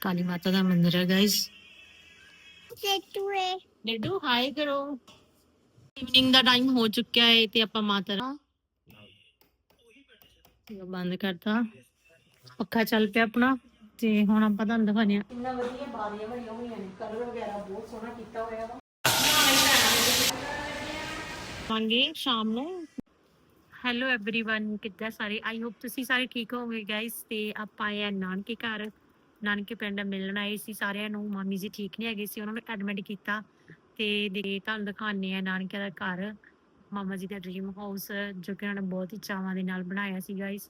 ਕਾਲੀ ਮਾਤਾ ਦਾ ਮੰਦਿਰ ਹੈ ਗਾਇਸ ਲੱਡੂ ਹੈ ਲੱਡੂ ਹਾਈ ਕਰੋ ਇਵਨਿੰਗ ਦਾ ਟਾਈਮ ਹੋ ਚੁੱਕਿਆ ਹੈ ਤੇ ਆਪਾਂ ਮਾਤਾ ਦਾ ਇਹ ਬੰਦ ਕਰਤਾ ਪੱਖਾ ਚੱਲ ਪਿਆ ਆਪਣਾ ਤੇ ਹੁਣ ਆਪਾਂ ਤੁਹਾਨੂੰ ਦਿਖਾਉਂਦੇ ਆ ਇੰਨਾ ਵਧੀਆ ਬਾਰੀਆਂ ਬਣੀਆਂ ਹੋਈਆਂ ਨੇ ਕਲਰ ਵਗੈਰਾ ਬਹੁਤ ਸੋਹਣਾ ਕੀਤਾ ਹੋਇਆ ਵਾ ਮੰਗੇ ਸ਼ਾਮ ਨੂੰ ਹੈਲੋ एवरीवन ਕਿੱਦਾਂ ਸਾਰੇ ਆਈ ਹੋਪ ਤੁਸੀਂ ਸਾਰੇ ਠੀਕ ਹੋਵੋਗੇ ਗਾਇਸ ਤੇ ਆਪਾਂ ਆਏ ਆ ਨਾਨਕੇ ਘਰ ਨਾਨਕੇ ਪਿੰਡ ਮਿਲਣ ਆਏ ਸੀ, ਸਾਰਿਆਂ ਨੂੰ, ਮਾਮੀ ਜੀ ਠੀਕ ਨਹੀਂ ਹੈਗੇ ਸੀ, ਉਹਨਾਂ ਨੂੰ ਐਡਮਿਟ ਕੀਤਾ ਤੇ ਦੇ ਤੁਹਾਨੂੰ ਦਿਖਾਉਂਦੇ ਆ ਨਾਨਕੇ ਦਾ ਘਰ, ਮਾਮਾ ਜੀ ਦਾ ਡ੍ਰੀਮ ਹਾਊਸ ਜੋ ਕਿ ਉਹਨਾਂ ਨੇ ਬਹੁਤ ਹੀ ਚਾਵਾਂ ਦੇ ਨਾਲ ਬਣਾਇਆ ਸੀ ਗਾਇਸ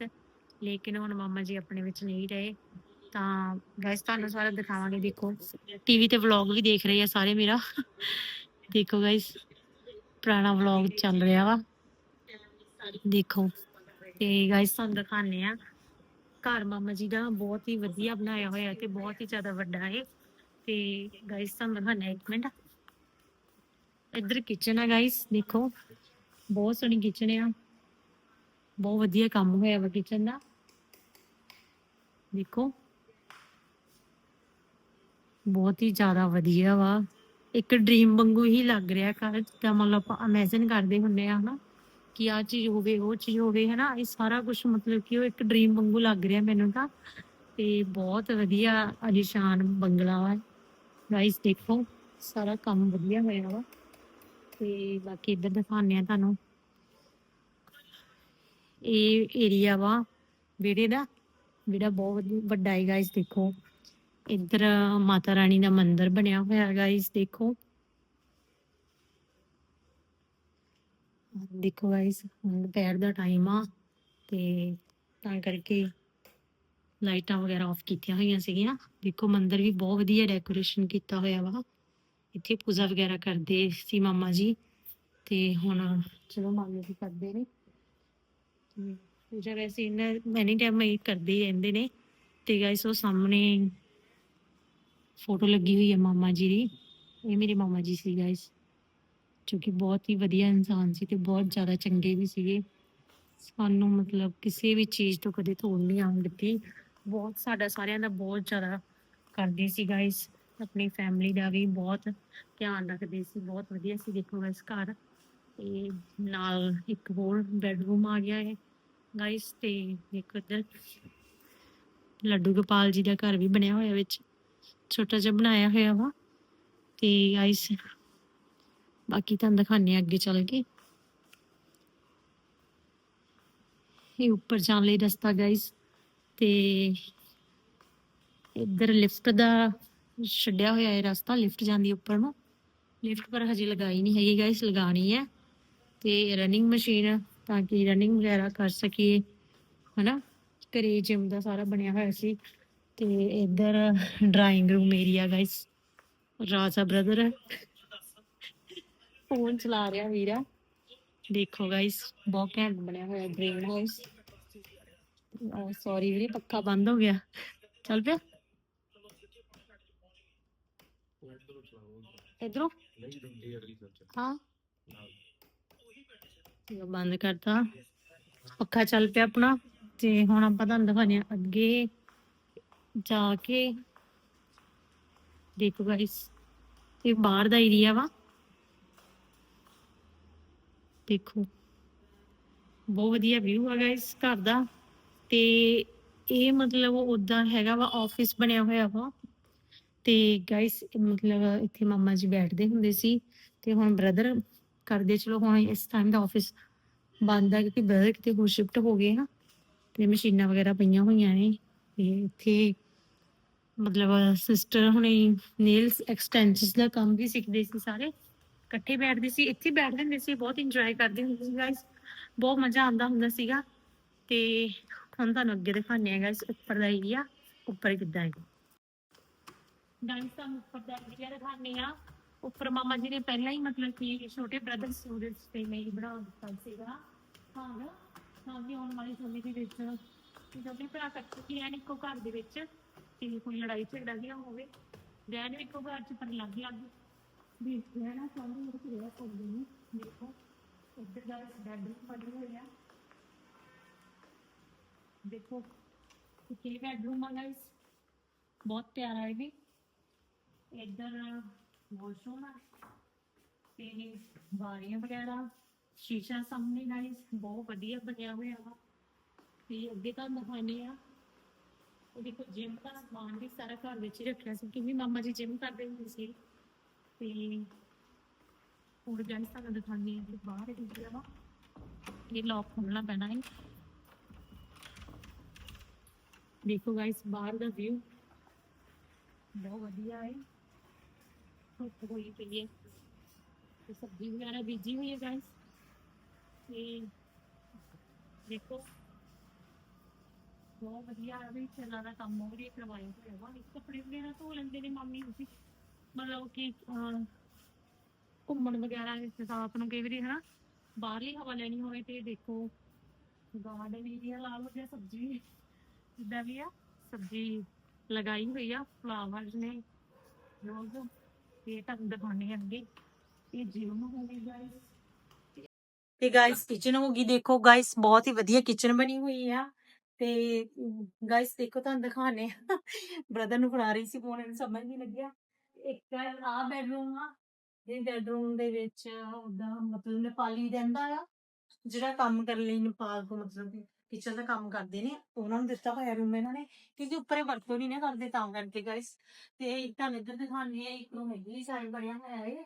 ਲੇਕਿਨ ਹੁਣ ਮਾਮਾ ਜੀ ਆਪਣੇ ਵਿੱਚ ਨਹੀਂ ਰਹੇ, ਤਾਂ ਗਾਇਸ ਤੁਹਾਨੂੰ ਸਾਰਾ ਦਿਖਾਵਾਂਗੇ, ਦੇਖੋ ਟੀਵੀ ਤੇ ਵਲੌਗ ਵੀ ਦੇਖ ਰਹੇ ਆ ਸਾਰੇ ਮੇਰਾ, ਦੇਖੋ ਗਾਇਸ ਪੁਰਾਣਾ ਵਲੌਗ ਚੱਲ ਰਿਹਾ ਵਾ, ਦੇਖੋ, ਤੇ ਗਾਇਸ ਤੁਹਾਨੂੰ ਦਿਖਾਉਂਦੇ ਆ ਘਰ ਮਾਮਾ ਜੀ ਦਾ ਬਹੁਤ ਹੀ ਵਧੀਆ ਬਣਾਇਆ ਹੋਇਆ ਤੇ ਬਹੁਤ ਹੀ ਜ਼ਿਆਦਾ ਵੱਡਾ ਹੈ ਤੇ ਗਾਇਸ ਤੁਹਾਨੂੰ ਦਿਖਾਉਂਦੇ ਇੱਕ ਮਿੰਟ। ਇੱਧਰ ਕਿਚਨ ਆ ਗਾਇਸ ਦੇਖੋ। ਬਹੁਤ ਸੋਹਣੀ ਕਿਚਨ ਆ। ਬਹੁਤ ਵਧੀਆ ਕੰਮ ਹੋਇਆ ਵਾ ਕਿਚਨ ਦਾ। ਦੇਖੋ। ਬਹੁਤ ਹੀ ਜ਼ਿਆਦਾ ਵਧੀਆ ਵਾ। ਇੱਕ ਡ੍ਰੀਮ ਵਾਂਗੂ ਹੀ ਲੱਗ ਰਿਹਾ ਘਰ। ਤਾਂ ਮਤਲਬ ਆਪਾਂ ਇਮੇਜਿਨ ਕਰਦੇ ਹੁੰਨੇ ਆ ਹਨਾ। ਕਿ ਆ ਚੀਜ਼ ਹੋਵੇ, ਉਹ ਚੀਜ਼ ਹੋਵੇ, ਹਨਾ? ਇਹ ਸਾਰਾ ਕੁਝ ਮਤਲਬ ਕਿ ਉਹ ਇੱਕ ਡ੍ਰੀਮ ਵਾਂਗੂ ਲੱਗ ਰਿਹਾ ਮੈਨੂੰ ਤਾਂ। ਤੇ ਬਹੁਤ ਵਧੀਆ ਅਲੀਸ਼ਾਨ ਬੰਗਲਾ ਵਾ ਗਾਇਸ ਦੇਖੋ, ਸਾਰਾ ਕੰਮ ਵਧੀਆ ਹੋਇਆ ਵਾ। ਤੇ ਬਾਕੀ ਇੱਧਰ ਦਿਖਾਉਂਦੇ ਆ ਤੁਹਾਨੂੰ। ਇਹ ਏਰੀਆ ਵਾ, ਵਿਹੜੇ ਦਾ। ਵਿਹੜਾ ਬਹੁਤ ਵਧੀ- ਵੱਡਾ ਹੈ ਗਾਇਸ ਦੇਖੋ। ਇੱਧਰ ਮਾਤਾ ਰਾਣੀ ਦਾ ਮੰਦਿਰ ਬਣਿਆ ਹੋਇਆ ਹੈ ਗਾਇਸ ਦੇਖੋ। ਦੇਖੋ ਗਾਇਸ ਹੁਣ ਦੁਪਹਿਰ ਦਾ ਟਾਈਮ ਆ ਤੇ ਤਾਂ ਕਰਕੇ ਲਾਈਟਾਂ ਵਗੈਰਾ ਆਫ ਕੀਤੀਆਂ ਹੋਈਆਂ ਸੀਗੀਆਂ। ਦੇਖੋ ਮੰਦਿਰ ਵੀ ਬਹੁਤ ਵਧੀਆ ਡੈਕੋਰੇਸ਼ਨ ਕੀਤਾ ਹੋਇਆ ਵਾ। ਇੱਥੇ ਪੂਜਾ ਵਗੈਰਾ ਕਰਦੇ ਸੀ ਮਾਮਾ ਜੀ ਤੇ ਹੁਣ ਚਲੋ ਮਾਮੇ ਜੀ ਕਰਦੇ ਨੇ। ਪੂਜਾ ਵੈਸੇ ਇਹਨਾਂ ਮੈਨੀ ਟਾਈਮ ਹੀ ਕਰਦੇ ਹੀ ਰਹਿੰਦੇ ਨੇ। ਤੇ ਗਾਇਸ ਉਹ ਸਾਹਮਣੇ ਫੋਟੋ ਲੱਗੀ ਹੋਈ ਹੈ ਮਾਮਾ ਜੀ ਦੀ। ਇਹ ਮੇਰੇ ਮਾਮਾ ਜੀ ਸੀ ਗਾਇਸ ਜੋ ਕਿ ਬਹੁਤ ਹੀ ਵਧੀਆ ਇਨਸਾਨ ਸੀ ਤੇ ਬਹੁਤ ਜ਼ਿਆਦਾ ਚੰਗੇ ਵੀ ਸੀਗੇ। ਸਾਨੂੰ ਮਤਲਬ ਕਿਸੇ ਵੀ ਚੀਜ਼ ਤੋਂ ਕਦੇ ਤੋੜ ਨਹੀਂ ਆਉਣ ਦਿੱਤੀ। ਬਹੁਤ ਸਾਡਾ ਸਾਰਿਆਂ ਦਾ ਬਹੁਤ ਜ਼ਿਆਦਾ ਕਰਦੇ ਸੀ ਗਾਇਸ ਆਪਣੀ ਫੈਮਿਲੀ ਦਾ ਵੀ ਬਹੁਤ ਧਿਆਨ ਰੱਖਦੇ ਸੀ। ਬਹੁਤ ਵਧੀਆ ਸੀ। ਦੇਖੋ ਗਾਇਸ ਘਰ। ਤੇ ਨਾਲ ਇੱਕ ਹੋਰ ਬੈਡਰੂਮ ਆ ਗਿਆ ਹੈ ਗਾਇਸ ਤੇ ਇੱਕ ਇੱਧਰ ਲੱਡੂ ਗੋਪਾਲ ਜੀ ਦਾ ਘਰ ਵੀ ਬਣਿਆ ਹੋਇਆ ਵਿੱਚ। ਛੋਟਾ ਜਿਹਾ ਬਣਾਇਆ ਹੋਇਆ ਵਾ। ਤੇ ਗਾਇਸ ਬਾਕੀ ਤੁਹਾਨੂੰ ਦਿਖਾਣੇ ਅੱਗੇ ਚੱਲ ਕੇ। ਇਹ ਉੱਪਰ ਜਾਣ ਲਈ ਰਸਤਾ ਗਾਇਸ ਤੇ ਇੱਧਰ ਲਿਫਟ ਦਾ ਛੱਡਿਆ ਹੋਇਆ ਹੈ ਰਸਤਾ ਲਿਫਟ ਜਾਂਦੀ ਉੱਪਰ ਨੂੰ। ਲਿਫਟ ਪਰ ਹਜੇ ਲਗਾਈ ਨਹੀਂ ਹੈਗੀ ਗਾਇਸ ਲਗਾਣੀ ਹੈ। ਤੇ ਰਨਿੰਗ ਮਸ਼ੀਨ ਤਾਂ ਕਿ ਰਨਿੰਗ ਵਗੈਰਾ ਕਰ ਸਕੀਏ, ਹਨਾ? ਘਰੇ ਜਿਮ ਦਾ ਸਾਰਾ ਬਣਿਆ ਹੋਇਆ ਸੀ। ਤੇ ਇੱਧਰ drawing room area guys Raja brother ਹੈ ਫੋਨ ਚਲਾ ਰਿਹਾ ਵੀਰਾ। ਦੇਖੋ ਗਾਇਸ ਬਹੁਤ ਘੈਂਟ ਬਣਿਆ ਹੋਇਆ ਗ੍ਰੀਨ ਹਾਊਸ ਸੌਰੀ ਵੀਰੇ, ਪੱਖਾ ਬੰਦ ਹੋ ਗਿਆ। ਚੱਲ ਪਿਆ। ਇਧਰੋਂ? ਹਾਂ। ਇਹ ਬੰਦ ਕਰਤਾ। ਪੱਖਾ ਚੱਲ ਪਿਆ ਆਪਣਾ। ਤੇ ਹੁਣ ਆਪਾਂ ਤੁਹਾਨੂੰ ਦਿਖਾਉਂਦੇ ਹਾਂ ਅੱਗੇ ਜਾ ਕੇ। ਦੇਖੋ ਗਾਇਸ ਇਹ ਬਾਹਰ ਦਾ ਏਰੀਆ ਵਾ। ਦੇਖੋ। ਬਹੁਤ ਵਧੀਆ ਵਿਊ ਆ ਗਾਇਸ ਘਰ ਦਾ। ਤੇ ਇਹ ਮਤਲਬ ਉਦਾਂ ਹੈਗਾ ਵਾ ਆਫਿਸ ਬਣਿਆ ਹੋਇਆ ਵਾ। ਤੇ ਗਾਇਸ ਮਤਲਬ ਇੱਥੇ ਮਾਮਾ ਜੀ ਬੈਠਦੇ ਹੁੰਦੇ ਸੀ। ਤੇ ਹੁਣ ਬ੍ਰਦਰ ਕਰਦੇ ਚਲੋ ਹੁਣ ਇਸ ਟਾਈਮ ਦਾ ਆਫਿਸ ਬੰਦ ਆ ਕਿਉਂਕਿ ਬ੍ਰਦਰ ਕਿਤੇ ਹੋਰ ਸ਼ਿਫਟ ਹੋ ਗਏ ਨਾ। ਤੇ ਮਸ਼ੀਨਾਂ ਵਗੈਰਾ ਪਈਆਂ ਹੋਈਆਂ ਨੇ। ਤੇ ਇੱਥੇ ਮਤਲਬ ਸਿਸਟਰ ਹੁਣੇ ਨੇਲਸ ਐਕਸਟੈਂਸ਼ਨਸ ਦਾ ਕੰਮ ਵੀ ਸਿੱਖਦੇ ਸੀ ਸਾਰੇ। ਇਕੱਠੇ ਬੈਠਦੇ ਸੀ, ਇੱਥੇ ਬੈਠਦੇ ਹੁੰਦੇ ਸੀ, ਬਹੁਤ ਇੰਜੋਏ ਕਰਦੇ ਹੁੰਦੇ ਸੀ ਗਾਇਸ ਬਹੁਤ ਮਜ਼ਾ ਆਉਂਦਾ ਹੁੰਦਾ ਸੀਗਾ। ਤੇ ਹੁਣ ਤੁਹਾਨੂੰ ਅੱਗੇ ਦਿਖਾਉਂਦੇ ਆ ਗਾਇਸ ਉੱਪਰ ਦਾ ਏਰੀਆ ਉੱਪਰ ਕਿੱਦਾਂ ਹੈ। ਗਾਇਸ ਤੁਹਾਨੂੰ ਉੱਪਰ ਦਾ ਏਰੀਆ ਦਿਖਾਉਂਦੇ ਆ ਉੱਪਰ ਮਾਮਾ ਜੀ ਨੇ ਪਹਿਲਾਂ ਹੀ ਮਤਲਬ ਕਿ ਛੋਟੇ ਬ੍ਰਦਰ ਸਟੂਡੈਂਟਸ ਤੇ ਲਈ ਬਣਾ ਦਿੱਤਾ ਸੀਗਾ। ਹਾਂ ਨਾ ਤਾਂ ਕਿ ਆਉਣ ਵਾਲੇ ਸਮੇਂ ਦੇ ਵਿੱਚ ਛੋਟੇ ਭਰਾ ਇਕੱਠੇ ਰਹਿਣ ਇੱਕੋ ਘਰ ਦੇ ਵਿੱਚ, ਤੇ ਕੋਈ ਲੜਾਈ ਝਗੜਾ ਵੀ ਨਾ ਹੋਵੇ, ਰਹਿਣ ਇੱਕੋ ਘਰ ਚ ਪਰ ਲੱਗ ਲੱਗ ਵੀ ਰਹਿਣਾ ਚਾਹੁੰਦੇ ਹੋ ਕਿ ਰਹਿ ਸਕਦੇ ਨੇ ਦੇਖੋ ਇੱਧਰ ਦਾ ਬੈਡਰੂਮ ਬਣੇ ਹੋਏ ਆ ਦੇਖੋ ਕਿ ਬੈਡਰੂਮ ਆ ਗਾਇਸ ਬਹੁਤ ਪਿਆਰਾ ਹੈ ਵੀ। ਇੱਧਰ ਵਾਸ਼ਰੂਮ ਆ ਤੇ ਬਾਰੀਆਂ ਵਗੈਰਾ, ਸ਼ੀਸ਼ਾ ਸਾਹਮਣੇ ਗਾਇਸ ਬਹੁਤ ਵਧੀਆ ਬਣਿਆ ਹੋਇਆ ਵਾ। ਤੇ ਅੱਗੇ ਤਾਂ ਦਿਖਾਉਂਦੇ ਆ। ਉਹ ਦੇਖੋ ਜਿਮ ਦਾ ਸਮਾਨ ਵੀ ਸਾਰਾ ਘਰ ਵਿੱਚ ਹੀ ਰੱਖਿਆ ਸੀ, ਕਿਉਂਕਿ ਮਾਮਾ ਜੀ ਜਿਮ ਕਰਦੇ ਹੁੰਦੇ ਸੀ। ਤੇ ਹੋਰ ਗਾਇਸ ਤੁਹਾਨੂੰ ਦਿਖਾਉਂਦੇ ਆ ਕਿ ਬਾਹਰ ਇਹ ਵਾ। ਇਹ ਲੌਕ ਖੋਲਣਾ ਪੈਣਾ ਹੈ। ਦੇਖੋ ਗਾਇਸ ਬਾਹਰ ਦਾ ਵਿਊ ਬਹੁਤ ਵਧੀਆ ਹੈ। ਧੁੱਪ ਹੋਈ ਪਈ ਹੈ। ਤੇ ਸਬਜ਼ੀ ਵਗੈਰਾ ਬੀਜੀ ਹੋਈ ਹੈ ਗਾਇਸ ਤੇ ਦੇਖੋ, ਬਹੁਤ ਵਧੀਆ ਹੈ ਵੀ ਚੱਲਾਂ ਕੰਮ ਹੋ ਰਿਹਾ, ਕਰਵਾਇਆ ਹੋਇਆ ਵਾ। ਕੱਪੜੇ ਵਗੈਰਾ ਧੋ ਲੈਂਦੇ ਨੇ ਮਾਮੀ, ਤੁਸੀਂ? ਮਤਲਬ ਕਿ ਅਹ, ਘੁੰਮਣ ਵਗੈਰਾ ਇਸ ਰਾਤ ਨੂੰ ਕਈ ਵਾਰੀ ਹਨਾ ਬਾਹਰਲੀ ਹਵਾ ਲੈਣੀ ਹੋਵੇ ਤੇ ਦੇਖੋ ਗਾਰਡਨ ਏਰੀਆ ਲਾ ਲਓ ਜਾਂ ਸਬਜ਼ੀ ਜਿੱਦਾਂ ਵੀ ਆ ਸਬਜ਼ੀ ਲਗਾਈ ਹੋਈ ਆ ਫਲਾਵਰਸ ਨੇ ਰੋਜ਼ ਤੇ ਤੁਹਾਨੂੰ ਦਿਖਾਉਣੇ ਅੱਗੇ ਇਹ ਜਿਮ ਹੋ ਗਈ ਗਾਇਸ ਤੇ ਗਾਇਸ ਕਿਚਨ ਹੋ ਗਈ ਦੇਖੋ ਗਾਇਸ ਬਹੁਤ ਹੀ ਵਧੀਆ ਕਿਚਨ ਬਣੀ ਹੋਈ ਆ ਤੇ ਗਾਇਸ ਦੇਖੋ ਤੁਹਾਨੂੰ ਦਿਖਾਣੇ ਬ੍ਰਦਰ ਨੂੰ ਫੜਾ ਰਹੀ ਸੀ ਫੋਨ ਇਹਨੂੰ ਸਮਝ ਨਹੀਂ ਲੱਗਿਆ। ਇੱਕ ਆ ਬੈਡਰੂਮ ਆ ਇਹ ਬੈਡਰੂਮ ਦੇ ਵਿੱਚ ਉਹਦਾ ਮਤਲਬ ਨੇਪਾਲੀ ਰਹਿੰਦਾ ਆ, ਜਿਹੜਾ ਕੰਮ ਕਰਨ ਲਈ ਨੇਪਾਲ ਤੋਂ ਮਤਲਬ ਕਿਚਨ ਦਾ ਕੰਮ ਕਰਦੇ ਨੇ, ਉਹਨਾਂ ਨੂੰ ਦਿੱਤਾ ਹੋਇਆ ਰੂਮ ਇਹਨਾਂ ਨੇ, ਕਿਉਂਕਿ ਉੱਪਰੇ ਵਰਤੋਂ ਨਹੀਂ ਨਾ ਕਰਦੇ ਤਾਂ ਕਰਕੇ ਗਾਇਸ ਤੇ ਇੱਕ ਤੁਹਾਨੂੰ ਇੱਧਰ ਦਿਖਾਣੀ ਹੈ, ਇੱਕ ਰੂਮ ਇਧਰਲੀ ਸਾਈਡ ਬਣਿਆ ਹੋਇਆ ਹੈ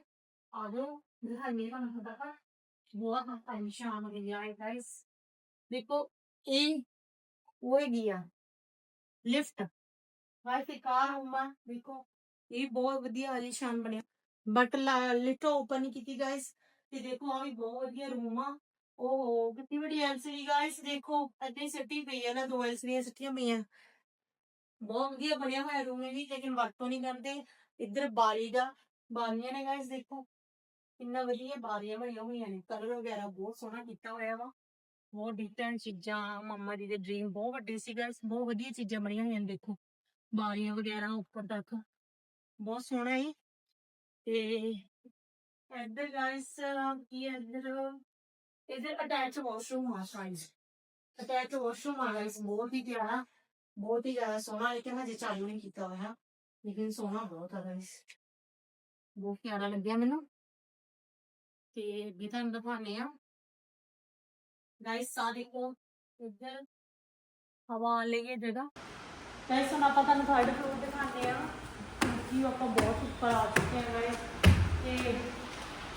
ਆ ਜਾਓ ਦਿਖਾਣੀ ਤੁਹਾਨੂੰ ਫਟਾਫਟ। ਬਹੁਤ ਪਰੇਸ਼ਾਨ ਹੋ ਗਿਆ ਹੈ ਗਾਇਸ ਦੇਖੋ, ਇਹ ਉਹ ਹੈਗੀ ਆ ਲਿਫਟ ਵਾਈਫ ਕਾਰ ਰੂਮ ਦੇਖੋ। ਇਹ ਬਹੁਤ ਵਧੀਆ ਆਲੀਸ਼ਾਨ ਬਣਿਆ। ਬਟ ਲਿਟੋ ਓਪਨ ਨਹੀਂ ਕੀਤੀ ਗਾਇਸ ਤੇ ਦੇਖੋ ਆ ਵੀ ਬਹੁਤ ਵਧੀਆ ਰੂਮ ਆ। ਓਹ, ਕਿੰਨੀ ਵੱਡੀ ਐਲਸੀਡੀ ਗਾਇਸ ਦੇਖੋ। ਅੱਧੀ ਸਿੱਟੀ ਪਈ ਆ ਨਾ, ਦੋ ਐਲਸੀਡੀਆਂ ਸਿੱਟੀਆਂ ਪਈਆਂ। ਬਹੁਤ ਵਧੀਆ ਬਣਿਆ ਹੋਇਆ ਰੂਮ ਇਹ ਵੀ, ਲੇਕਿਨ ਵਰਤੋਂ ਨਹੀਂ ਕਰਦੇ। ਇੱਧਰ ਬਾਰੀ ਦਾ ਬਾਰੀਆਂ ਨੇ ਗਾਇਸ ਦੇਖੋ। ਕਿੰਨਾ ਵਧੀਆ ਬਾਰੀਆਂ ਬਣੀਆਂ ਹੋਈਆਂ ਨੇ। ਕਲਰ ਵਗੈਰਾ ਬਹੁਤ ਸੋਹਣਾ ਕੀਤਾ ਹੋਇਆ ਵਾ। ਬਹੁਤ ਡਿਫਰੈਂਟ ਚੀਜ਼ਾਂ, ਮੰਮਾ ਜੀ ਦੇ ਡ੍ਰੀਮ ਬਹੁਤ ਵੱਡੇ ਸੀ ਗਾਇਸ ਬਹੁਤ ਵਧੀਆ ਚੀਜ਼ਾਂ ਬਣੀਆਂ ਹੋਈਆਂ ਨੇ, ਦੇਖੋ। ਬਾਰੀਆਂ ਵਗੈਰਾ ਉੱਪਰ ਤੱਕ। ਬਹੁਤ ਸੋਹਣਾ ਹੈ ਤੇ ਇੱਧਰ ਗਾਇਸ ਕੀ ਹੈ ਇੱਧਰ? ਇਧਰ ਅਟੈਚ ਵਾਸ਼ਰੂਮ ਆ ਸਾਈਜ਼ ਅਟੈਚ ਵਾਸ਼ਰੂਮ ਆ ਗਾਇਸ ਬਹੁਤ ਹੀ ਪਿਆਰਾ, ਬਹੁਤ ਹੀ ਜ਼ਿਆਦਾ ਸੋਹਣਾ, ਲੇਕਿਨ ਹਜੇ ਚਾਲੂ ਨਹੀਂ ਕੀਤਾ ਹੋਇਆ। ਲੇਕਿਨ ਸੋਹਣਾ ਬਹੁਤ ਆ ਗਾਇਸ ਬਹੁਤ ਪਿਆਰਾ ਲੱਗਿਆ ਮੈਨੂੰ। ਤੇ ਵੀ ਤੁਹਾਨੂੰ ਦਿਖਾਉਂਦੇ ਆ ਗਾਇਸ ਆ ਦੇਖੋ, ਇੱਧਰ ਹਵਾ ਆਉਣ ਲਈ ਇਹ ਜਗ੍ਹਾ। ਗਾਇਸ ਹੁਣ ਆਪਾਂ ਤੁਹਾਨੂੰ ਥਰਡ ਫਲੋਰ ਦਿਖਾਉਂਦੇ ਆ ਕਿ ਆਪਾਂ ਬਹੁਤ ਉੱਪਰ ਆ ਚੁੱਕੇ ਹਾਂ ਗਾਇਸ। ਤੇ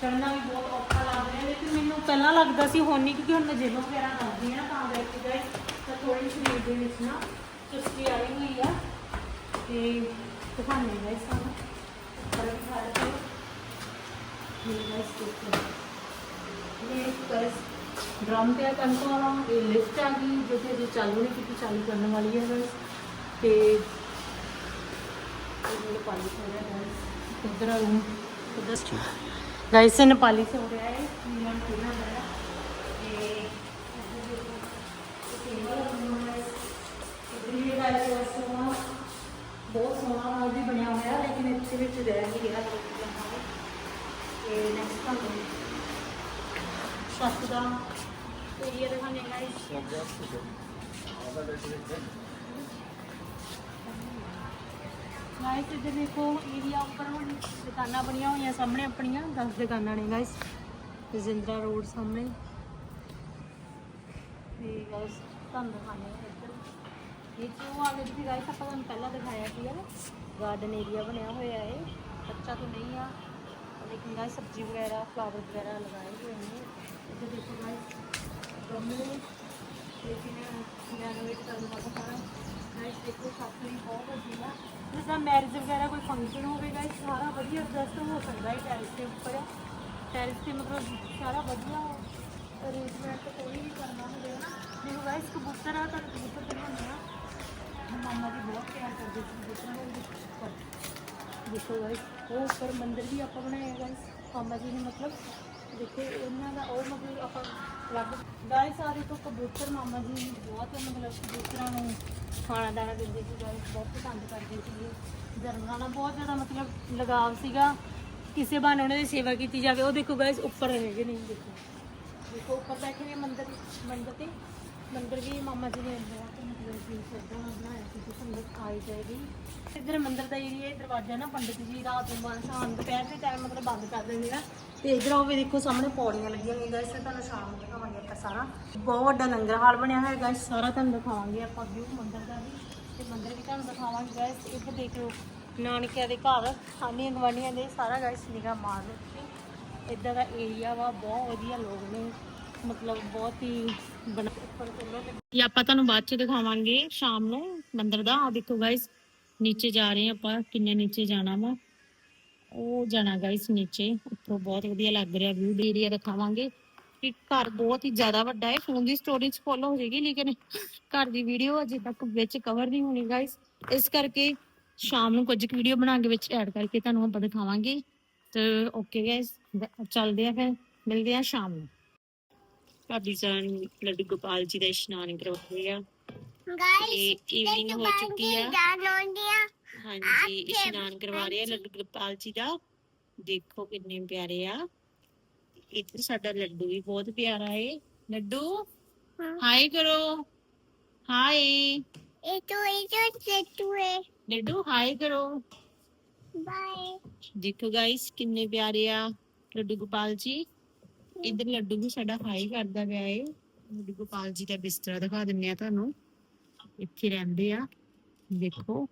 ਚੜਨਾ ਵੀ ਬਹੁਤ ਔਖਾ ਲੱਗ ਰਿਹਾ। ਲੇਕਿਨ ਮੈਨੂੰ ਪਹਿਲਾਂ ਲੱਗਦਾ ਸੀ, ਹੁਣ ਨਹੀਂ, ਕਿਉਂਕਿ ਹੁਣ ਮੈਂ ਜਿਮ ਵਗੈਰਾ ਕਰਦੀ ਹਾਂ ਤਾਂ ਕਰਕੇ ਗਾਇਸ, ਤਾਂ ਥੋੜੀ ਸਰੀਰ ਦੇ ਵਿੱਚ ਨਾ ਚੁਸਤੀ ਆਈ ਹੋਈ ਆ। ਤੇ ਦਿਖਾਉਂਦੇ ਗਾਇਸ ਸਾਨੂੰ ਉੱਪਰ ਵੀ ਸਾਰੇ ਤੋਂ ਇਹ ਗਾਇਸ ਦੇਖੋ ਇਹ ਗਾਇਸ ਡਰਮ ਤੇ ਕਣਕ ਵਾਲਾ ਇਹ ਲਿਫਟ ਆ ਗਈ, ਜੋ ਕਿ ਅਜੇ ਚਾਲੂ ਨਹੀਂ ਕੀਤੀ, ਚਾਲੂ ਕਰਨ ਵਾਲੀ ਹੈ गाइस से नेपाली से हो रहा है नीलम पूरा है ये ਬਹੁਤ ਸੋਹਣਾ ਹਾਲ ਵੀ ਬਣਿਆ ਹੋਇਆ ਲੇਕਿਨ ਇੱਥੇ ਵਿੱਚ ਰਹਿ ਨਹੀਂ ਰਿਹਾ ਤੇ ਨੈਕਸਟ ਤੁਹਾਨੂੰ ਛੱਤ ਦਾ ਏਰੀਆ ਦਿਖਾਣੇ ਗਾਇਸ ਗਾਇਸ ਇੱਧਰ ਦੇਖੋ ਏਰੀਆ ਉੱਪਰ ਹੁਣ ਦੁਕਾਨਾਂ ਬਣੀਆਂ ਹੋਈਆਂ ਸਾਹਮਣੇ ਆਪਣੀਆਂ 10 ਦੁਕਾਨਾਂ ਨੇ ਗਾਇਸ ਜ਼ਿੰਦਰਾ ਰੋਡ ਸਾਹਮਣੇ। ਤੇ ਗਾਇਸ ਤੁਹਾਨੂੰ ਦਿਖਾਣੇ ਆ ਇੱਧਰ। ਇਹ ਜੋ ਆ ਗਈ ਗਾਇਸ ਆਪਾਂ ਤੁਹਾਨੂੰ ਪਹਿਲਾਂ ਦਿਖਾਇਆ ਸੀਗਾ ਗਾਰਡਨ ਏਰੀਆ ਬਣਿਆ ਹੋਇਆ ਹੈ ਕੱਚਾ ਤਾਂ ਨਹੀਂ ਆ। ਲੇਕਿਨ ਗਾਇਸ ਸਬਜ਼ੀ ਵਗੈਰਾ ਫਲਾਵਰ ਵਗੈਰਾ ਲਗਾਏ ਹੋਏ ਨੇ। ਇੱਧਰ ਦੇਖੋ ਗਾਇਸ ਗਮਲੇ। ਲੇਕਿਨ ਰੈਨੋਵੇਟ ਕਰਨ ਦਾ ਸਾਰਾ ਗਾਇਸ ਦੇਖੋ ਛੱਤ ਬਹੁਤ ਵੱਡੀ ਆ ਜਿੱਦਾਂ ਮੈਰਿਜ ਵਗੈਰਾ ਕੋਈ ਫੰਕਸ਼ਨ ਹੋਵੇ ਗਾਇਸ ਸਾਰਾ ਵਧੀਆ ਐਡਜਸਟ ਹੋ ਸਕਦਾ ਹੈ ਟੈਰਿਸ ਦੇ ਉੱਪਰ। ਟੈਰਿਸ ਤੇ ਮਤਲਬ ਸਾਰਾ ਵਧੀਆ ਅਰੇਂਜਮੈਂਟ ਕੋਈ ਵੀ ਕਰਨਾ ਹੋਵੇ ਨਾ ਦੇਖੋ ਗਾਇਸ ਕਬੂਤਰ ਆ ਤਾਂ ਕਬੂਤਰ ਦਿਖਾਉਂਦੇ ਆ। ਮਾਮਾ ਜੀ ਬਹੁਤ ਪਿਆਰ ਕਰਦੇ ਸੀ ਕਬੂਤਰਾਂ ਨੂੰ ਦੇਖੋ ਦੇਖੋ ਗਾਇਸ ਉਹ ਉੱਪਰ ਮੰਦਿਰ ਵੀ ਆਪਾਂ ਬਣਾਇਆ ਗਾਇਸ ਮਾਮਾ ਜੀ ਨੇ ਮਤਲਬ ਦੇਖੋ ਉਹਨਾਂ ਦਾ ਉਹ ਮਤਲਬ ਆਪਾਂ ਲੱਗ ਗਾਇਸ ਆ ਦੇਖੋ, ਕਬੂਤਰ ਮਾਮਾ ਜੀ ਬਹੁਤ ਮਤਲਬ ਕਬੂਤਰਾਂ ਨੂੰ ਖਾਣਾ ਦਾਣਾ ਦਿੰਦੇ ਸੀ ਗਾਇਸ ਬਹੁਤ ਪਸੰਦ ਕਰਦੇ ਸੀਗੇ। ਜਾਨਵਰਾਂ ਨਾਲ ਬਹੁਤ ਜ਼ਿਆਦਾ ਮਤਲਬ ਲਗਾਵ ਸੀਗਾ। ਕਿਸੇ ਬਹਾਨੇ ਉਹਨਾਂ ਦੀ ਸੇਵਾ ਕੀਤੀ ਜਾਵੇ। ਉਹ ਦੇਖੋ ਗਾਇਸ ਉੱਪਰ ਹੈਗੇ ਨਹੀਂ, ਦੇਖੋ। ਦੇਖੋ, ਉੱਪਰ ਬੈਠੇ ਨੇ ਮੰਦਰ ਮੰਦਰ ਤੇ, ਮੰਦਰ ਵੀ ਮਾਮਾ ਜੀ ਨੇ ਬਹੁਤ ਮਤਲਬ ਕਿ ਸੋਧਾ ਖਾਈ ਜਾਏਗੀ ਇੱਧਰ ਮੰਦਿਰ ਦਾ ਏਰੀਆ ਦਰਵਾਜ਼ਾ ਨਾ ਪੰਡਿਤ ਜੀ ਰਾਤ ਨੂੰ ਬੰਦ, ਸ਼ਾਮ ਦੁਪਹਿਰ ਦੇ ਟਾਈਮ ਮਤਲਬ ਬੰਦ ਕਰ ਦਿੰਦੇ ਨਾ, ਤੇ ਇੱਧਰ ਉਹ ਵੀ ਦੇਖੋ ਸਾਹਮਣੇ ਪੌੜੀਆਂ ਲੱਗੀਆਂ ਹੋਈਆਂ ਗਾਇਸ ਤੁਹਾਨੂੰ ਸ਼ਾਮ ਨੂੰ ਦਿਖਾਵਾਂਗੇ ਆਪਾਂ ਸਾਰਾ। ਬਹੁਤ ਵੱਡਾ ਲੰਗਰ ਹਾਲ ਬਣਿਆ ਹੋਇਆ ਗਾਇਸ ਸਾਰਾ ਤੁਹਾਨੂੰ ਦਿਖਾਵਾਂਗੇ ਆਪਾਂ ਵਿਊ ਮੰਦਿਰ ਦਾ ਵੀ, ਤੇ ਮੰਦਿਰ ਵੀ ਤੁਹਾਨੂੰ ਦਿਖਾਵਾਂਗੇ ਗਾਇਸ ਇੱਧਰ ਦੇਖ ਲਓ ਨਾਨਕਿਆਂ ਦੇ ਘਰ ਆਂਢੀਆਂ ਗਵਾਂਢੀਆਂ ਦੇ ਸਾਰਾ ਗਾਇਸ ਨਿਗਾਹ ਮਾਰ ਲਓ ਤੁਸੀਂ ਇੱਦਾਂ ਦਾ ਏਰੀਆ ਵਾ, ਬਹੁਤ ਵਧੀਆ ਲੋਕ ਨੇ, ਮਤਲਬ ਬਹੁਤ ਹੀ ਬਣਾ ਇਹ ਆਪਾਂ ਤੁਹਾਨੂੰ ਬਾਅਦ ਚ ਦਿਖਾਵਾਂਗੇ ਸ਼ਾਮ ਨੂੰ ਮੰਦਿਰ ਦਾ। ਆ ਦੇਖੋ ਗਾਇਸ ਨੀਚੇ ਜਾ ਰਹੇ ਆਪਾਂ, ਕਿੰਨੇ ਨੀਚੇ ਜਾਣਾ ਵਾ। ਉਹ ਜਾਣਾ ਗਾਇਸ ਨੀਚੇ, ਉੱਪਰੋਂ ਬਹੁਤ ਵਧੀਆ ਲੱਗ ਰਿਹਾ ਵਿਊ ਏਰੀਆ ਦਿਖਾਵਾਂਗੇ। ਕਿ ਘਰ ਬਹੁਤ ਹੀ ਜ਼ਿਆਦਾ ਵੱਡਾ ਹੈ ਫੋਨ ਦੀ ਸਟੋਰੇਜ ਫੁੱਲ ਹੋ ਜਾਏਗੀ, ਲੇਕਿਨ ਘਰ ਦੀ ਵੀਡੀਓ ਅਜੇ ਤੱਕ ਵਿੱਚ ਕਵਰ ਨਹੀਂ ਹੋਣੀ ਗਾਇਸ ਇਸ ਕਰਕੇ ਸ਼ਾਮ ਨੂੰ ਕੁਝ ਵੀਡੀਓ ਬਣਾ ਕੇ ਵਿੱਚ ਐਡ ਕਰਕੇ ਤੁਹਾਨੂੰ ਆਪਾਂ ਦਿਖਾਵਾਂਗੇ। ਤੇ ਓਕੇ ਗਾਇਸ ਚੱਲਦੇ ਆ ਫਿਰ, ਮਿਲਦੇ ਆ ਸ਼ਾਮ ਨੂੰ। ਭਾਬੀ ਜਾਨ ਲੱਡੂ ਗੋਪਾਲ ਜੀ ਦਾ ਇਸ਼ਨਾਨ ਕਰਵਾਉਂਦੇ ਆ Guys, ਤੇ ਈਵਨਿੰਗ ਹੋ ਚੁੱਕੀ ਆ। download दिया ਹਾਂਜੀ ਇਸ਼ਨਾਨ ਕਰਵਾ ਰਹੇ ਆ ਲੱਡੂ ਗੋਪਾਲ ਜੀ ਦਾ। ਦੇਖੋ ਕਿੰਨੇ ਪਿਆਰੇ ਆ। ਇੱਧਰ ਸਾਡਾ ਲੱਡੂ ਵੀ ਬਹੁਤ ਪਿਆਰਾ ਏ। ਲੱਡੂ ਹਾਂ। ਹਾਈ ਕਰੋ। Hi itu itu itu Laddu hi ਕਰੋ। Bye ਦੇਖੋ ਗਾਇਸ ਕਿੰਨੇ ਪਿਆਰੇ ਆ ਲੱਡੂ ਗੋਪਾਲ ਜੀ। ਇਧਰ ਲੱਡੂ ਵੀ ਸਾਡਾ ਹਾਈ ਕਰਦਾ ਪਿਆ ਏ। ਲੱਡੂ ਗੋਪਾਲ ਜੀ ਦਾ ਬਿਸਤਰਾ ਦਿਖਾ ਦਿੰਨੇ ਆ ਤੁਹਾਨੂੰ। ਇੱਥੇ ਰਹਿੰਦੇ ਆ। ਦੇਖੋ।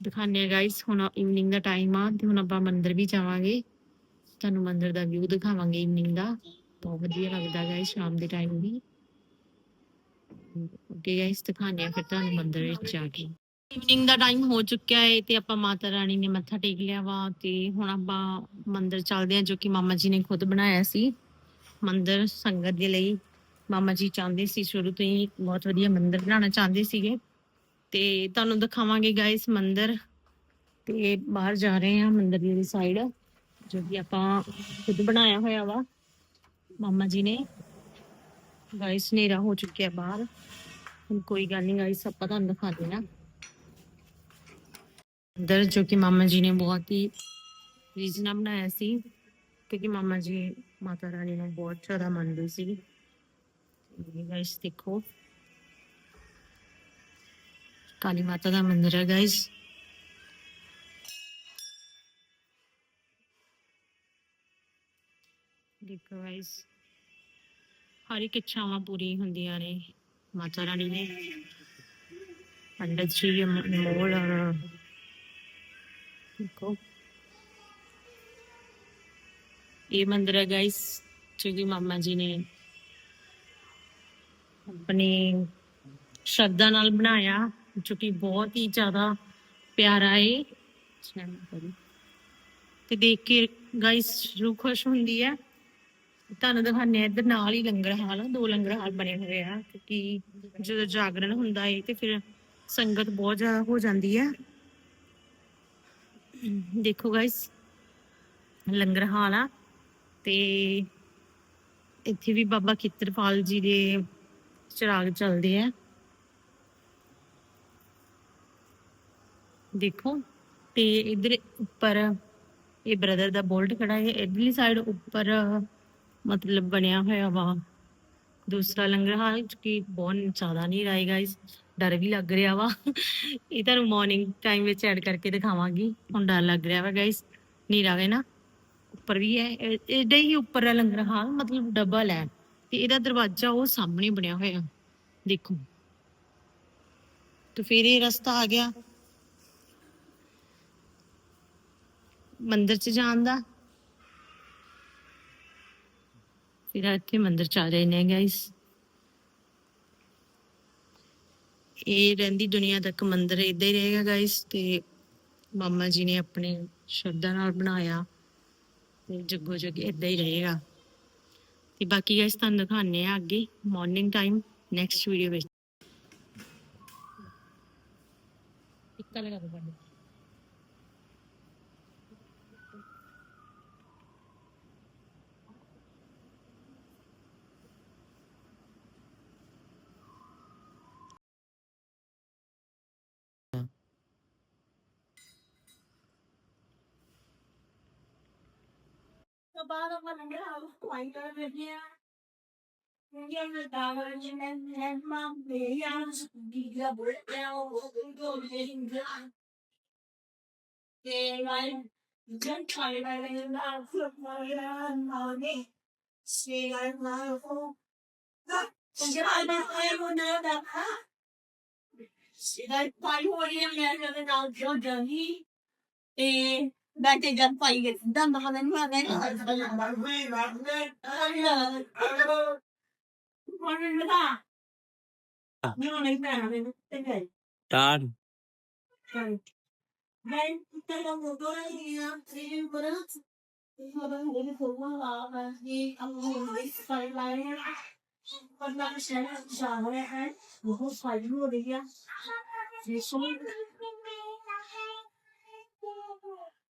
ਦਿਖਾਣੇ ਗਾਇਸ ਹੁਣ ਇਵਨਿੰਗ ਦਾ ਟਾਈਮ ਆ ਤੇ ਹੁਣ ਆਪਾਂ ਮੰਦਿਰ ਵੀ ਜਾਵਾਂਗੇ। ਤੁਹਾਨੂੰ ਮੰਦਿਰ ਦਾ ਵਿਊ ਦਿਖਾਵਾਂਗੇ ਇਵਨਿੰਗ ਦਾ। ਬਹੁਤ ਵਧੀਆ ਲੱਗਦਾ ਗਾਇਸ ਸ਼ਾਮ ਦੇ ਟਾਈਮ ਵੀ। ਓਕੇ ਗਾਇਸ ਦਿਖਾਣੇ ਆ ਫਿਰ ਤੁਹਾਨੂੰ ਮੰਦਿਰ ਵਿੱਚ ਜਾ ਕੇ। ਇਵਨਿੰਗ ਦਾ ਟਾਈਮ ਹੋ ਚੁੱਕਿਆ ਹੈ ਤੇ ਆਪਾਂ ਮਾਤਾ ਰਾਣੀ ਨੇ ਮੱਥਾ ਟੇਕ ਲਿਆ ਵਾ ਤੇ ਹੁਣ ਆਪਾਂ ਮੰਦਿਰ ਚੱਲਦੇ ਆ ਜੋ ਕਿ ਮਾਮਾ ਜੀ ਨੇ ਖੁਦ ਬਣਾਇਆ ਸੀ। ਮੰਦਿਰ ਸੰਗਤ ਦੇ ਲਈ ਮਾਮਾ ਜੀ ਚਾਹੁੰਦੇ ਸੀ, ਸ਼ੁਰੂ ਤੋਂ ਹੀ ਬਹੁਤ ਵਧੀਆ ਮੰਦਿਰ ਬਣਾਉਣਾ ਚਾਹੁੰਦੇ ਸੀਗੇ। ਤੇ ਤੁਹਾਨੂੰ ਦਿਖਾਵਾਂਗੇ ਗਾਇਸ ਮੰਦਿਰ ਤੇ ਬਾਹਰ ਜਾ ਰਹੇ ਆ ਮੰਦਿਰ ਦੀ ਸਾਈਡ ਜੋ ਕਿ ਆਪਾਂ ਖੁਦ ਬਣਾਇਆ ਹੋਇਆ ਵਾ। ਮਾਮਾ ਜੀ ਨੇ ਗਾਇਸ ਹਨੇਰਾ ਹੋ ਚੁੱਕਿਆ ਬਾਹਰ। ਕੋਈ ਗੱਲ ਨਹੀਂ ਗਾਇਸ ਆਪਾਂ ਤੁਹਾਨੂੰ ਦਿਖਾ ਦੇਣਾ ਅੰਦਰ ਜੋ ਕਿ ਮਾਮਾ ਜੀ ਨੇ ਬਹੁਤ ਹੀ ਰੀਝ ਬਣਾਇਆ ਸੀ ਕਿਉਂਕਿ ਮਾਮਾ ਜੀ ਮਾਤਾ ਰਾਣੀ ਨੂੰ ਬਹੁਤ ਜ਼ਿਆਦਾ ਮੰਨਦੇ ਸੀ ਗਾਇਸ ਦੇਖੋ ਕਾਲੀ ਮਾਤਾ ਦਾ ਮੰਦਿਰ ਹੈ ਗਾਇਸ ਦੇਖੋ ਗਾਇਸ ਹਰ ਇੱਕ ਇੱਛਾਵਾਂ ਪੂਰੀ ਹੁੰਦੀਆਂ ਨੇ ਮਾਤਾ ਰਾਣੀ ਨੇ ਪੰਡਤ ਜੀ ਮੋਲ ਔਰ ਦੇਖੋ ਇਹ ਮੰਦਿਰ ਹੈ ਗਾਇਸ ਜੋ ਕਿ ਮਾਮਾ ਜੀ ਨੇ ਆਪਣੀ ਸ਼ਰਧਾ ਨਾਲ ਬਣਾਇਆ ਜੋ ਕਿ ਬਹੁਤ ਹੀ ਜ਼ਿਆਦਾ ਪਿਆਰਾ ਹੈ ਤੇ ਦੇਖ ਕੇ ਗਾਇਸ ਰੂਹ ਖੁਸ਼ ਹੁੰਦੀ ਹੈ ਤੁਹਾਨੂੰ ਦਿਖਾਉਂਦੇ ਆ ਇੱਧਰ ਨਾਲ ਹੀ ਲੰਗਰ ਹਾਲ ਆ, ਦੋ ਲੰਗਰ ਹਾਲ ਬਣੇ ਹੋਏ ਆ, ਕਿਉਂਕਿ ਜਦੋਂ ਜਾਗਰਣ ਹੁੰਦਾ ਹੈ ਤੇ ਫਿਰ ਸੰਗਤ ਬਹੁਤ ਜ਼ਿਆਦਾ ਹੋ ਜਾਂਦੀ ਹੈ। ਦੇਖੋ ਗਾਇਸ ਲੰਗਰ ਹਾਲ ਆ ਤੇ ਇੱਥੇ ਵੀ ਬਾਬਾ ਕਿਰਤਪਾਲ ਜੀ ਦੇ ਚਿਰਾਗ ਚੱਲਦੇ ਆ। ਦੇਖੋ, ਤੇ ਇਧਰ ਉੱਪਰ ਇਹ ਬ੍ਰਦਰ ਦਾ ਬੋਲਟ ਖੜਾ ਹੈ, ਇਧਰਲੀ ਸਾਈਡ ਉੱਪਰ ਮਤਲਬ ਬਣਿਆ ਹੋਇਆ ਵਾ। ਦੂਸਰਾ ਲੰਗਰ ਹਾਲ ਜੋ ਕਿ ਬਹੁਤ ਜ਼ਿਆਦਾ ਨਹੀਂ ਰਾਈ ਗਾਇਸ ਡਰ ਵੀ ਲੱਗ ਰਿਹਾ ਵਾ। ਇਹ ਤੁਹਾਨੂੰ ਮਾਰਨਿੰਗ ਟਾਈਮ ਵਿੱਚ ਐਡ ਕਰਕੇ ਦਿਖਾਵਾਂਗੀ। ਹੁਣ ਡਰ ਲੱਗ ਰਿਹਾ ਵਾ ਗਾਇਸ ਨੀਰਾ ਹੈ ਨਾ। ਉੱਪਰ ਵੀ ਹੈ ਇਹਦਾ ਹੀ ਉੱਪਰ ਹੈ ਲੰਗਰ ਹਾਲ ਮਤਲਬ ਡਬਲ ਹੈ। ਤੇ ਇਹਦਾ ਦਰਵਾਜ਼ਾ ਉਹ ਸਾਹਮਣੇ ਬਣਿਆ ਹੋਇਆ। ਦੇਖੋ। ਤੇ ਫਿਰ ਇਹ ਰਸਤਾ ਆ ਗਿਆ। ਮੰਦਿਰ ਚ ਜਾਣ ਦਾ। ਫਿਰ ਇੱਥੇ ਮੰਦਿਰ ਚ ਆ ਰਹੇ ਨੇ ਗਾਇਸ ਇਹ ਰਹਿੰਦੀ ਦੁਨੀਆ ਤੱਕ ਮੰਦਿਰ ਇਦਾਂ ਹੀ ਰਹੇਗਾ ਗਾਇਸ ਤੇ ਮਾਮਾ ਜੀ ਨੇ ਆਪਣੇ ਸ਼ਰਧਾ ਨਾਲ ਬਣਾਇਆ ਤੇ ਜੱਗੋ ਜੱਗ ਇਦਾਂ ਹੀ ਰਹੇਗਾ ਤੇ ਬਾਕੀ ਗਾਇਸ ਤੁਹਾਨੂੰ ਦਿਖਾਣੇ ਆ ਅੱਗੇ ਮਾਰਨਿੰਗ ਟਾਈਮ ਨੈਕਸਟ ਵੀਡੀਓ ਵਿੱਚ ਇੱਕ ਲਗਾ ਦੋ ਬੰਦੇ bağlamalarını alıp koyduğum ödüyor. Yeni davranışım hemen bir yalnız bir kabulde olduğu yerinde. Değmen, bütün çaylarından kurmayan I'm o. Sigarlar hayvanı da ha. Sigarlar hayvanı da ha. Sigarlar hayvanı da ha. பேட்டைகள் பைகள் தான் மகன் மகன் தான்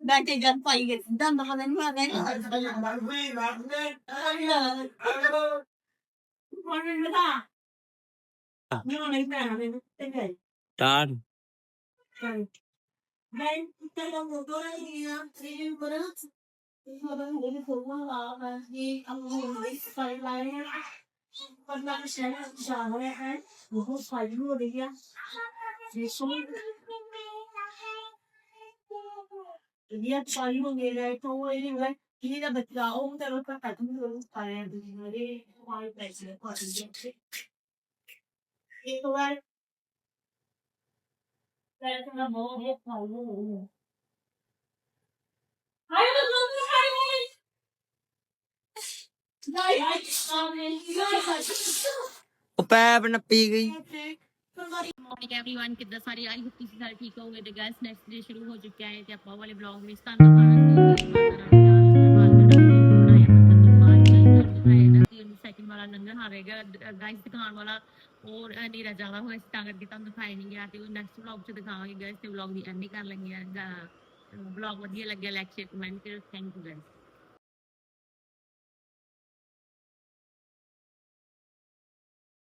Ben de can payı getirdim. Daha benim haberim var. Done. Yeah, so you will get it. गई ठीक होंगे गए शुरू हो चुका है वाले ब्लॉग में ਤੁਹਾਨੂੰ ਵਾਲਾ ਲੰਗਰ ਹਾਰੇਗਾ ਗਾਇਸ ਦਿਖਾਉਣ ਵਾਲਾ ਔਰ ਨੀਰਾ ਜ਼ਿਆਦਾ ਹੋਇਆ ਸੀ, ਤਾਂ ਕਰਕੇ ਤੁਹਾਨੂੰ ਦਿਖਾਇਆ ਨਹੀਂ ਗਿਆ ਤੇ ਉਹ ਨੈਕਸਟ ਵਲੌਗ 'ਚ ਦਿਖਾਵਾਂਗੇ ਗਾਇਸ ਤੇ ਵਲੌਗ ਦੀ ਐਂਡ ਕਰ ਲੈਂਗੇ ਬਲੌਗ ਵਧੀਆ ਲੱਗਿਆ ਲਾਈਕ ਸ਼ੇਅਰ ਕਮੈਂਟ ਕਰੋ ਥੈਂਕ ਯੂ ਗਾਇਸ